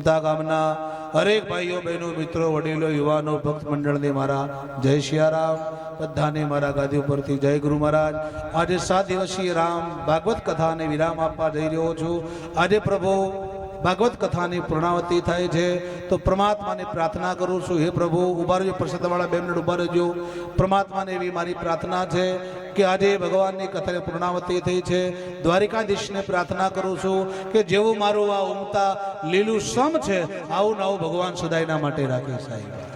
ઉમતા ગામના હરેક ભાઈઓ, બહેનો, મિત્રો, વડીલો, યુવાનો, ભક્ત મંડળને મારા જય શિયારામ, બધાને મારા ગાદી ઉપરથી જય ગુરુ મહારાજ. આજે સાત દિવસીય રામ ભાગવત કથાને વિરામ આપવા જઈ રહ્યો છું. આજે પ્રભુ ભાગવત કથાની પૂર્ણાવતી થાય છે, તો પરમાત્માને પ્રાર્થના કરું છું. હે પ્રભુ, ઊભા રહેજો, પ્રસાદવાળા બે મિનિટ ઊભા રહેજો. પરમાત્માને એવી મારી પ્રાર્થના છે કે આજે ભગવાનની કથાની પૂર્ણાવતી થઈ છે. દ્વારિકાધીશને પ્રાર્થના કરું છું કે જેવું મારું આ ઉમતા લીલું સમ છે, આવું નવું ભગવાન સદાયના માટે રાખે સાહેબ.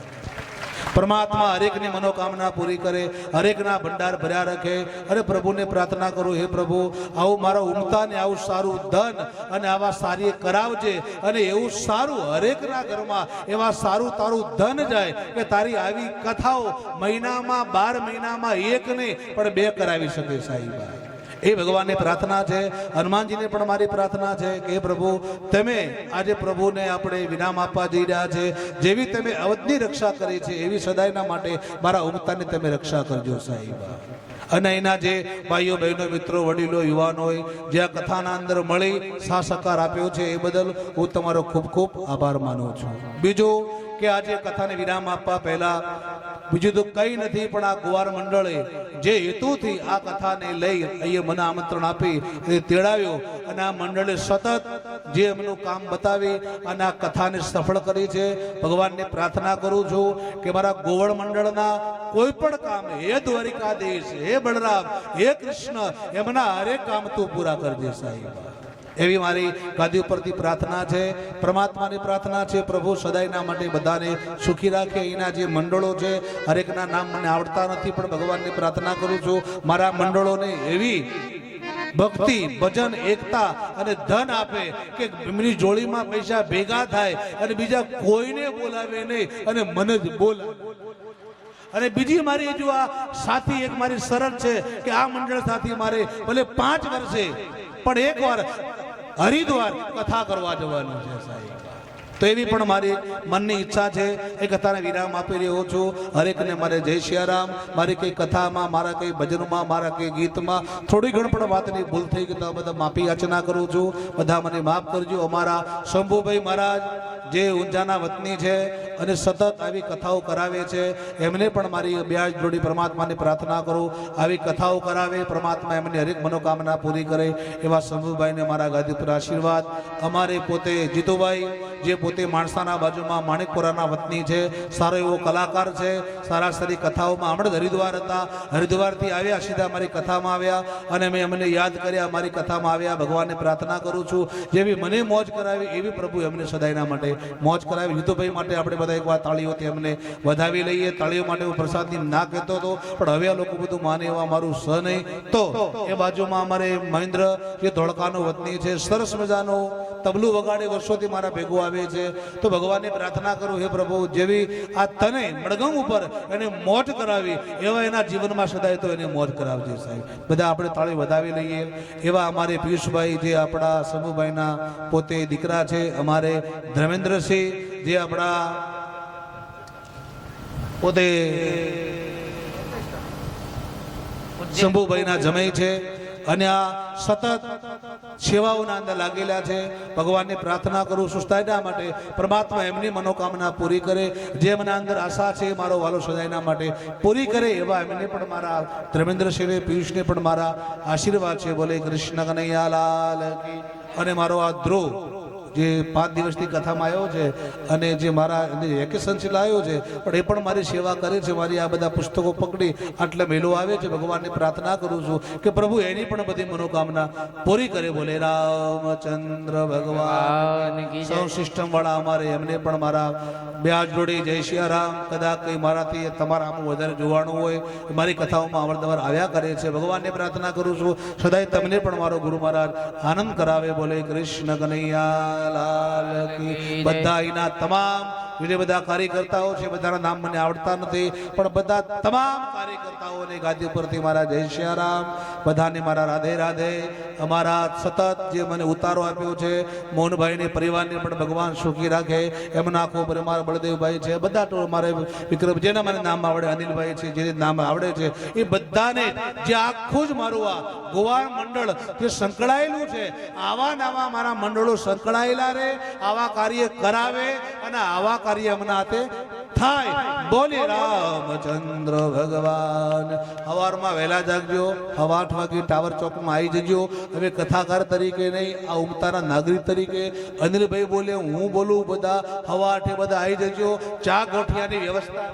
પરમાત્મા હરેકની મનોકામના પૂરી કરે, હરેકના ભંડાર ભર્યા રાખે. અને પ્રભુને પ્રાર્થના કરું, હે પ્રભુ, આવું મારા ઉમતાને આવું સારું ધન અને આવા સારી કરાવજે અને એવું સારું હરેકના ઘરમાં એવા સારું તારું ધન જાય કે તારી આવી કથાઓ મહિનામાં બાર મહિનામાં એક નહીં, પણ બે કરાવી શકે સાહેબ. એ ભગવાનની પ્રાર્થના છે. હનુમાનજીને પણ મારી પ્રાર્થના છે કે પ્રભુ, તમે આજે પ્રભુને આપણે વિરામ આપવા જઈ રહ્યા છે. જેવી તમે અવધની રક્ષા કરી છે, એવી સદાયના માટે મારા ઉમતાની તમે રક્ષા કરજો સાહેબ. અને એના જે ભાઈઓ, બહેનો, મિત્રો, વડીલો, યુવાન હોય, જે આ કથાના અંદર મળી સા સહકાર આપ્યો છે, એ બદલ હું તમારો ખૂબ ખૂબ આભાર માનું છું. બીજું કે આજે કથાને વિરામ આપવા પહેલા બીજું તો કંઈ નથી, પણ આ કુવાર મંડળે જે હેતુથી આ કથાને લઈ અહીંયા મને આમંત્રણ આપી એ તેડાવ્યો. અને આ મંડળે સતત જે એમનું કામ બતાવી અને આ કથાને સફળ કરી છે. ભગવાનને પ્રાર્થના કરું છું કે મારા ગોવળ મંડળના કોઈ પણ કામ, હે દ્વારિકાધીશ, હે બળરામ, હે કૃષ્ણ, એમના હરેક કામ તું પૂરા કરજે સાહેબ. એવી મારી ગાદી ઉપરથી પ્રાર્થના છે, પરમાત્માની પ્રાર્થના છે, પ્રભુ સદાયના માટે બધાને સુખી રાખે. એના જે મંડળો છે, હરેકના નામ મને આવડતા નથી, પણ ભગવાનની પ્રાર્થના કરું છું, મારા મંડળોને એવી ભક્તિ, ભજન, એકતા અને ધન આપે કે એમની જોડીમાં પૈસા ભેગા થાય અને બીજા કોઈને બોલાવે નહીં અને મને જ બોલાવે અને બીજી મારી જો આ સાથી એક મારી શરત છે કે આ મંડળ સાથી મારે ભલે પાંચ વર્ષે, પણ એકવાર હરિદ્વાર કથા કરવા જવાનું છે સાહેબ. તો એવી પણ મારી મનની ઈચ્છા છે, એ કથાને વિરામ આપી રહ્યો છું. હરેકને મારે જય સિયારામ મારી કઈ કથામાં, મારા કઈ ભજનમાં, મારા કઈ ગીતમાં થોડી ઘણી પણ વાતની ભૂલ થઈ ગઈ તો બધા માફી યાચના કરું છું. બધા મને માફ કરજો. અમારા શંભુભાઈ મહારાજ જે ઊંઝાના વતની છે અને સતત આવી કથાઓ કરાવે છે, એમને પણ મારી બ્યાજ જોડી પરમાત્માની પ્રાર્થના કરું. આવી કથાઓ કરાવે, પરમાત્મા એમની હરેક મનોકામના પૂરી કરે. એવા શંભુભાઈને મારા ગાદી પર આશીર્વાદ. અમારે પોતે જીતુભાઈ, જે પોતે માણસાના બાજુમાં માણેકપુરાના વતની છે, સારો એવો કલાકાર છે, સારા સારી કથાઓમાં હમણાં હરિદ્વાર હતા. હરિદ્વારથી આવ્યા, સીધા મારી કથામાં આવ્યા અને મેં એમને યાદ કર્યા, મારી કથામાં આવ્યા. ભગવાનને પ્રાર્થના કરું છું. જેવી મને મોજ કરાવી, એવી પ્રભુ એમને સદાયના માટે મોજ કરાવી યુદ્ધભાઈ માટે આપણે બધા એકવાર તાળીઓથી અમને વધાવી લઈએ. તાળીઓ માટે હું પ્રસાદની ના કહેતો હતો, પણ હવે આ લોકો બધું માને એવા મારું સ નહીં. તો એ બાજુમાં અમારે મહેન્દ્ર જે ધોળકાનો વતની છે. સરસ મજાનો તબલું વગાડે વર્ષોથી મારા ભેગું આવે છે. તો ભગવાનને પ્રાર્થના કરું, હે પ્રભુ, જેવી આ તને મડગમ ઉપર એને મોજ કરાવી, એવા એના જીવનમાં સદાય તો એને મોજ કરાવજે સાહેબ. બધા આપણે તાળી વધાવી લઈએ. એવા અમારે પિયુષભાઈ જે આપણા સમૂહભાઈના પોતે દીકરા છે, અમારે ધર્મેન્દ્રસિંહ જે આપણા પોતે શંભુભાઈના જમાઈ છે અને આ સતત સેવાઓના અંદર લાગેલા છે. ભગવાનને પ્રાર્થના કરું સુસ્તાયના માટે, પરમાત્મા એમની મનોકામના પૂરી કરે, જે મને અંદર આશા છે મારો વાલો સદાયના માટે પૂરી કરે એવા એમને પણ મારા ધર્મેન્દ્રસિંહને પિયુષને પણ મારા આશીર્વાદ છે. બોલે કૃષ્ણ કનૈયા લાલ અને મારો આ ધ્રુવ જે પાંચ દિવસની કથામાં આવ્યો છે અને જે મારા વેકેશન લાવ્યો છે પણ એ પણ મારી સેવા કરે છે મારી આ બધા પુસ્તકો પકડી આટલે મેલો આવે છે ભગવાનને પ્રાર્થના કરું છું કે પ્રભુ એની પણ બધી મનોકામના પૂરી કરે. બોલે રામચંદ્ર ભગવાન સૌ સિસ્ટમ વાળા અમારે એમને પણ મારા બ્યાજ જોડી જય સિયારામ કદાચ કંઈ મારાથી તમારા આમ વધારે જોવાનું હોય મારી કથાઓમાં અવરદવર આવ્યા કરે છે. ભગવાનને પ્રાર્થના કરું છું સદાય તમને પણ મારો ગુરુ મહારાજ આનંદ કરાવે. બોલે કૃષ્ણ કનૈયા. લાલ બધા એના તમામ જે બધા કાર્યકર્તાઓ છે, બધાના નામ મને આવડતા નથી, પણ બધા તમામ કાર્યકર્તાઓને ગાદી ઉપરથી મારા જય સિયારામ બધાને મારા રાધે રાધે, અમારા સતત જે મને ઉતારો આપ્યો છે, મોહનભાઈને, પરિવારને પણ ભગવાન સુખી રાખે, એમના આખો પરિવાર બળદેવભાઈ છે, બધા તો મારે વિક્રમ, જેના મને નામ આવડે, અનિલભાઈ છે જે નામ આવડે છે, એ બધાને જે આખું જ મારું આ ગોવા મંડળ જે સંકળાયેલું છે, આવા નવા મારા મંડળો સંકળાયેલા રહે આવા કાર્ય કરાવે અને આવા કાર્ય થાય. બોલે રામચંદ્ર ભગવાન. હવારમાં વહેલા જાગજો. હવા આઠ વાગે ટાવર ચોકમાં આવી જજો. હવે કથાકાર તરીકે નહીં, આ ઉમતાના નાગરિક તરીકે અનિલભાઈ બોલે, હું બોલું બધા. હવા આઠે બધા આવી જજો. ચા ગોઠિયાની વ્યવસ્થા.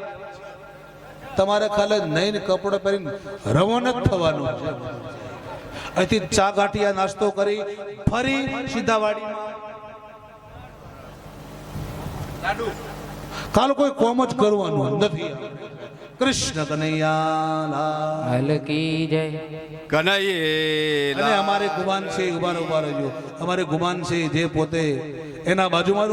તમારે ખાલી નહીં કપડો પહેરીને રવાના થવાનું છે. અહીંથી ચા ગાંઠિયા નાસ્તો કરી ફરી સીધા વાડી કાલ કોઈ કોમ જ કરવાનું નથી. કૃષ્ણ કનૈયા કી હલકી જય. કનૈયે અને અમારે ગુમાન છે ઊભા રહો, ઊભા રહ્યો અમારે ગુમાન છે જે પોતે એના બાજુમાં